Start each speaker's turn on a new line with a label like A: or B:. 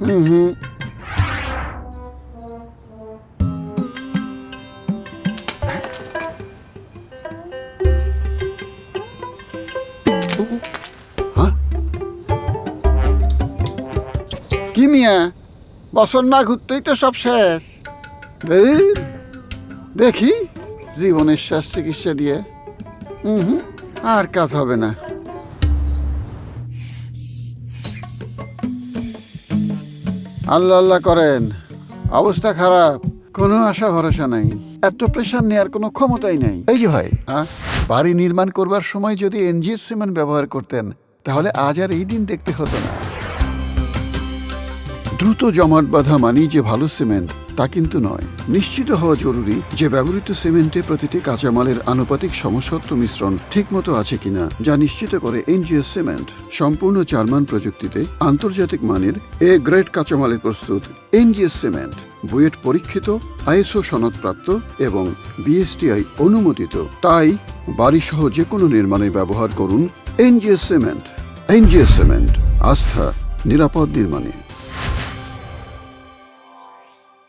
A: হ্যাঁ? কি মিয়া বছর না ঘুরতেই তো সব শেষ। দেখি, জীবনের শেষ চিকিৎসা দিয়ে। হুম হুম আর কাজ হবে না। আল্লাহ আল্লাহ করেন। অবস্থা খারাপ কোনো আশা ভরসা নাই। এত প্রেশার নেওয়ার কোনো ক্ষমতাই নাই। এই যে ভাই হ্যাঁ? বাড়ি নির্মাণ করবার সময় যদি এনজিএস সিমেন্ট ব্যবহার করতেন তাহলে আজ আর এই দিন দেখতে হতো না। দ্রুত জমাট বাঁধা মানি যে ভালো সিমেন্ট তা কিন্তু নয়। নিশ্চিত হওয়া জরুরি যে ব্যবহৃত সিমেন্টে প্রতিটি কাঁচামালের আনুপাতিক সমসত্ব মিশ্রণ ঠিকমতো আছে কিনা, যা নিশ্চিত করে এনজিএস সিমেন্ট সম্পূর্ণ জার্মান প্রযুক্তিতে আন্তর্জাতিক মানের এ গ্রেড কাঁচামালে প্রস্তুত। এনজিএস সিমেন্ট, বুয়েট পরীক্ষিত, আইএসও সনদপ্রাপ্ত এবং বিএসটিআই অনুমোদিত। তাই বাড়িসহ যে কোনো নির্মাণে ব্যবহার করুন এনজিএস সিমেন্ট। এনজিএস সিমেন্ট, আস্থা, নিরাপদ নির্মাণে।